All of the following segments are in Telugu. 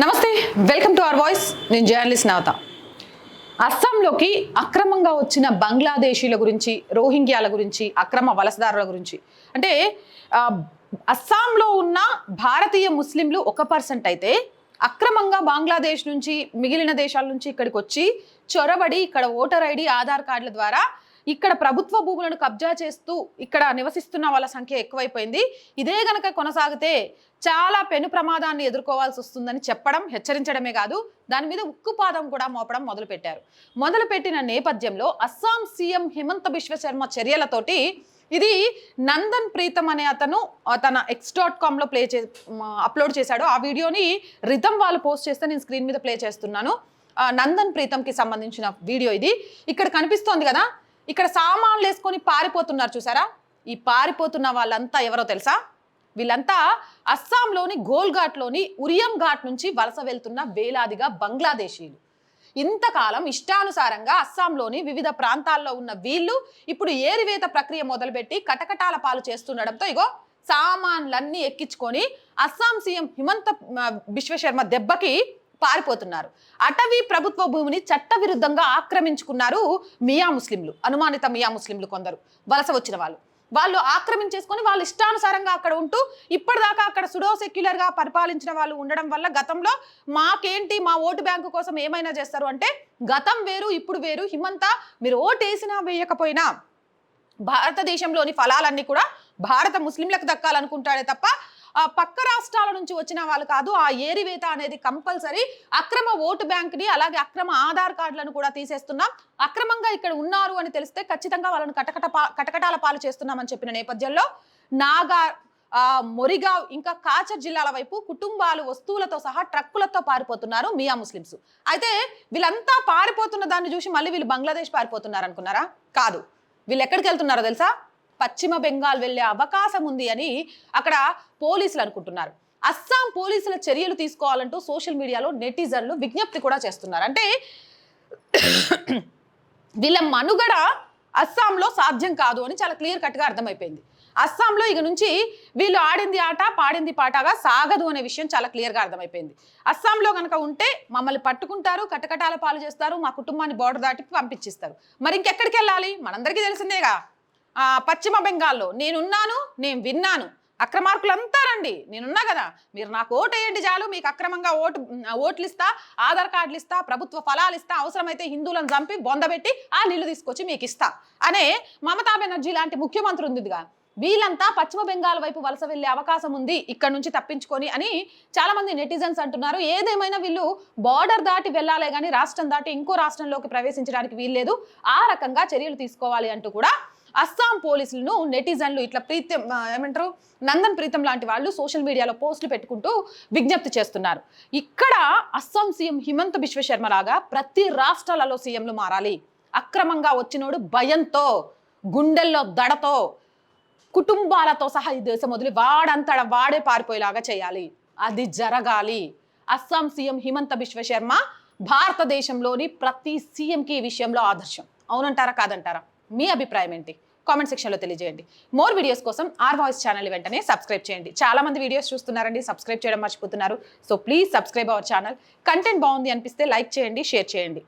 నమస్తే వెల్కమ్ టు అవర్ వాయిస్. నేను జర్నలిస్ట్ నవత. అస్సాంలోకి అక్రమంగా వచ్చిన బంగ్లాదేశీల గురించి రోహింగ్యాల గురించి అక్రమ వలసదారుల గురించి. అంటే అస్సాంలో ఉన్న భారతీయ ముస్లింలు ఒక పర్సెంట్ అయితే అక్రమంగా బంగ్లాదేశ్ నుంచి మిగిలిన దేశాల నుంచి ఇక్కడికి వచ్చి చొరబడి ఇక్కడ ఓటర్ ఐడి ఆధార్ కార్డుల ద్వారా ఇక్కడ ప్రభుత్వ భూములను కబ్జా చేస్తూ ఇక్కడ నివసిస్తున్న వాళ్ళ సంఖ్య ఎక్కువైపోయింది. ఇదే గనక కొనసాగితే చాలా పెను ప్రమాదాన్ని ఎదుర్కోవాల్సి వస్తుందని చెప్పడం హెచ్చరించడమే కాదు దాని మీద ఉక్కుపాదం కూడా మోపడం మొదలుపెట్టారు. మొదలుపెట్టిన నేపథ్యంలో అస్సాం సీఎం హిమంత బిశ్వ శర్మ చర్యలతోటి ఇది నందన్ ప్రీతం అనే అతను తన ఎక్స్ డాట్ కామ్లో ప్లే చే అప్లోడ్ చేశాడు. ఆ వీడియోని రితం వాళ్ళు పోస్ట్ చేస్తే నేను స్క్రీన్ మీద ప్లే చేస్తున్నాను. ఆ, నందన్ ప్రీతంకి సంబంధించిన వీడియో ఇది. ఇక్కడ కనిపిస్తోంది కదా ఇక్కడ సామాన్లు వేసుకొని పారిపోతున్నారు చూసారా? ఈ పారిపోతున్న వాళ్ళంతా ఎవరో తెలుసా? వీళ్ళంతా అస్సాంలోని గోల్ఘాట్లోని ఉరియం ఘాట్ నుంచి వలస వెళ్తున్న వేలాదిగా బంగ్లాదేశీలు ఇంతకాలం ఇష్టానుసారంగా అస్సాంలోని వివిధ ప్రాంతాల్లో ఉన్న వీళ్ళు ఇప్పుడు ఏరివేత ప్రక్రియ మొదలుపెట్టి కటకటాల పాలు చేస్తుండడంతో ఇగో సామాన్లన్నీ ఎక్కించుకొని అస్సాం సీఎం హిమంత విశ్వశర్మ బిశ్వశర్మ దెబ్బకి పారిపోతున్నారు. అటవీ ప్రభుత్వ భూమిని చట్టవిరుద్ధంగా ఆక్రమించుకున్నారు మియా ముస్లింలు అనుమానిత మియా ముస్లింలు కొందరు. వలస వచ్చిన వాళ్ళు. వాళ్ళు ఆక్రమించేసుకొని వాళ్ళు ఇష్టానుసారంగా అక్కడ ఉంటూ ఇప్పటిదాకా అక్కడ సుడో సెక్యులర్గా పరిపాలించిన వాళ్ళు ఉండడం వల్ల గతంలో మాకేంటి మా ఓటు బ్యాంకు కోసం ఏమైనా చేస్తారు అంటే గతం వేరు ఇప్పుడు వేరు హిమంత మీరు ఓటు వేసినా వేయకపోయినా భారతదేశంలోని ఫలాలన్నీ కూడా భారత ముస్లింలకు దక్కాలనుకుంటాడే తప్ప పక్క రాష్ట్రాల నుంచి వచ్చిన వాళ్ళు కాదు ఆ ఏరివేత అనేది కంపల్సరీ అక్రమ ఓటు బ్యాంక్ని అలాగే అక్రమ ఆధార్ కార్డులను కూడా తీసేస్తున్నాం. అక్రమంగా ఇక్కడ ఉన్నారు అని తెలిస్తే ఖచ్చితంగా వాళ్ళని కటకట పా- కటకటాల పాలు చేస్తున్నామని చెప్పిన నేపథ్యంలో నాగా ఆ, మొరిగావ్ ఇంకా కాచర్ జిల్లాల వైపు కుటుంబాలు వస్తువులతో సహా ట్రక్కులతో పారిపోతున్నారు మియా ముస్లిమ్స్. అయితే వీళ్ళంతా పారిపోతున్న దాన్ని చూసి మళ్ళీ వీళ్ళు బంగ్లాదేశ్ పారిపోతున్నారు అనుకున్నారా? కాదు. వీళ్ళు ఎక్కడికి వెళ్తున్నారో తెలుసా? పశ్చిమ బెంగాల్ వెళ్ళే అవకాశం ఉంది అని అక్కడ పోలీసులు అనుకుంటున్నారు. అస్సాం పోలీసుల చర్యలు తీసుకోవాలంటూ సోషల్ మీడియాలో నెటిజన్లు విజ్ఞప్తి కూడా చేస్తున్నారు. అంటే వీళ్ళ మనుగడ అస్సాంలో సాధ్యం కాదు అని చాలా క్లియర్ కట్గా అర్థమైపోయింది. అస్సాంలో ఇక నుంచి వీళ్ళు ఆడింది ఆట పాడింది పాటగా సాగదు అనే విషయం చాలా క్లియర్గా అర్థమైపోయింది. అస్సాంలో కనుక ఉంటే మమ్మల్ని పట్టుకుంటారు కటకటాల పాలు చేస్తారు మా కుటుంబాన్ని బోర్డర్ దాటి పంపించిస్తారు. మరి ఇంకెక్కడికి వెళ్ళాలి? మనందరికీ తెలిసిందేగా. పశ్చిమ బెంగాల్లో నేనున్నాను నేను విన్నాను. అక్రమార్కులంతా రండి నేనున్నా కదా. మీరు నాకు ఓటు వేయండి చాలు మీకు అక్రమంగా ఓటు ఓట్లు ఇస్తా ఆధార్ కార్డులు ఇస్తా ప్రభుత్వ ఫలాలు ఇస్తా అవసరమైతే హిందువులను చంపి బొందబెట్టి ఆ నీళ్ళు తీసుకొచ్చి మీకు ఇస్తా అనే మమతా బెనర్జీ లాంటి ముఖ్యమంత్రి ఉందిగా వీళ్ళంతా పశ్చిమ బెంగాల్ వైపు వలస వెళ్ళే అవకాశం ఉంది ఇక్కడ నుంచి తప్పించుకొని అని చాలా మంది నెటిజన్స్ అంటున్నారు. ఏదేమైనా వీళ్ళు బార్డర్ దాటి వెళ్ళాలే కానీ రాష్ట్రం దాటి ఇంకో రాష్ట్రంలోకి ప్రవేశించడానికి వీల్లేదు. ఆ రకంగా చర్యలు తీసుకోవాలి అంటూ కూడా అస్సాం పోలీసులను నెటిజన్లు ఇట్లా ప్రీతం ఏమంటారు నందన్ ప్రీతం లాంటి వాళ్ళు సోషల్ మీడియాలో పోస్టులు పెట్టుకుంటూ విజ్ఞప్తి చేస్తున్నారు. ఇక్కడ అస్సాం సీఎం హిమంత బిశ్వ శర్మ లాగా ప్రతి రాష్ట్రాలలో సీఎంలు మారాలి. అక్రమంగా వచ్చినోడు భయంతో గుండెల్లో దడతో కుటుంబాలతో సహా ఈ దేశం వదిలి వాడంతట వాడే పారిపోయేలాగా చేయాలి. అది జరగాలి. అస్సాం సీఎం హిమంత బిశ్వ శర్మ భారతదేశంలోని ప్రతి సీఎంకి ఈ విషయంలో ఆదర్శం. అవునంటారా కాదంటారా? మీ అభిప్రాయం ఏంటి? కామెంట్ సెక్షన్లో తెలియజేయండి. మోర్ వీడియోస్ కోసం ఆర్ వాయిస్ ఛానల్ వెంటనే సబ్స్క్రైబ్ చేయండి. చాలా మంది వీడియోస్ చూస్తున్నారండి సబ్స్క్రైబ్ చేయడం మర్చిపోతున్నారు. So please subscribe our channel. Content బాగుంది అనిపిస్తే లైక్ చేయండి షేర్ చేయండి.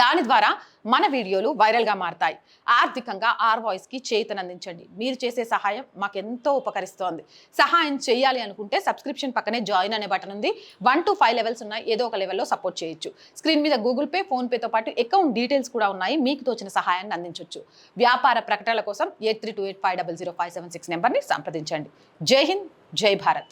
దాని ద్వారా మన వీడియోలు వైరల్గా మారతాయి. ఆర్థికంగా ఆర్ వాయిస్కి చేతనందించండి. మీరు చేసే సహాయం మాకెంతో ఉపకరిస్తోంది. సహాయం చేయాలి అనుకుంటే సబ్స్క్రిప్షన్ పక్కనే జాయిన్ అనే బటన్ ఉంది. వన్ టు ఫైవ్ లెవెల్స్ ఉన్నాయి ఏదో ఒక లెవెల్లో సపోర్ట్ చేయొచ్చు. స్క్రీన్ మీద గూగుల్ పే ఫోన్పేతో పాటు అకౌంట్ డీటెయిల్స్ కూడా ఉన్నాయి. మీకు తోచిన సహాయాన్ని అందించవచ్చు వ్యాపార ప్రకటనల కోసం eight three two eight five double zero five seven six నెంబర్ని సంప్రదించండి. జై హింద్ జై భారత్.